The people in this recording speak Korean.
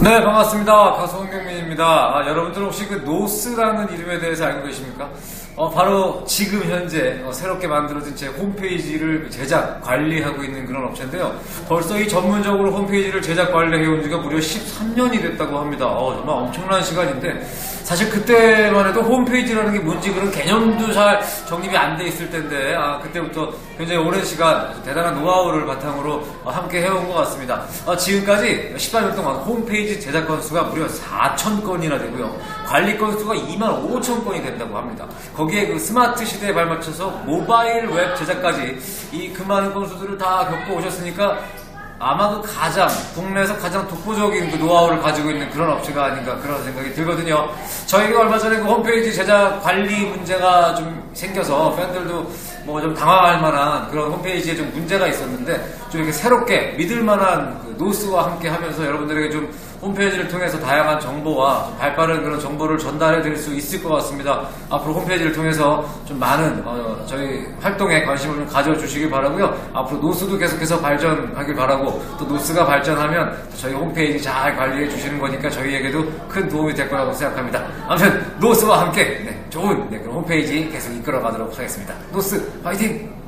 네, 반갑습니다. 가수 홍경민입니다. 아, 여러분들 혹시 그 노스라는 이름에 대해서 알고 계십니까? 어, 바로 지금 현재 어, 새롭게 만들어진 제 홈페이지를 제작, 관리하고 있는 그런 업체인데요. 벌써 이 전문적으로 홈페이지를 제작, 관리해온 지가 무려 13년이 됐다고 합니다. 어, 정말 엄청난 시간인데, 사실 그때만 해도 홈페이지라는 게 뭔지 그런 개념도 잘 정립이 안 돼 있을 텐데, 아, 그때부터 굉장히 오랜 시간 대단한 노하우를 바탕으로 어, 함께 해온 것 같습니다. 어, 지금까지 14년 동안 홈페이지 제작 건수가 무려 4천 건이나 되고요. 관리 건수가 2만 5천 건이 된다고 합니다. 거기에 그 스마트 시대에 발맞춰서 모바일 웹 제작까지 이 그 많은 건수들을 다 겪고 오셨으니까 아마도 가장 국내에서 가장 독보적인 그 노하우를 가지고 있는 그런 업체가 아닌가 그런 생각이 들거든요. 저희가 얼마 전에 그 홈페이지 제작 관리 문제가 좀 생겨서 팬들도 뭐 좀 당황할 만한 그런 홈페이지에 좀 문제가 있었는데 좀 이렇게 새롭게 믿을 만한 그 노스와 함께 하면서 여러분들에게 좀 홈페이지를 통해서 다양한 정보와 좀 발빠른 그런 정보를 전달해 드릴 수 있을 것 같습니다. 앞으로 홈페이지를 통해서 좀 많은 어, 저희 활동에 관심을 좀 가져주시길 바라고요. 앞으로 노스도 계속해서 발전하길 바라고 또 노스가 발전하면 저희 홈페이지 잘 관리해 주시는 거니까 저희에게도 큰 도움이 될 거라고 생각합니다. 아무튼 노스와 함께 네, 좋은 네, 그런 홈페이지 계속 이끌어 가도록 하겠습니다. 노스 화이팅!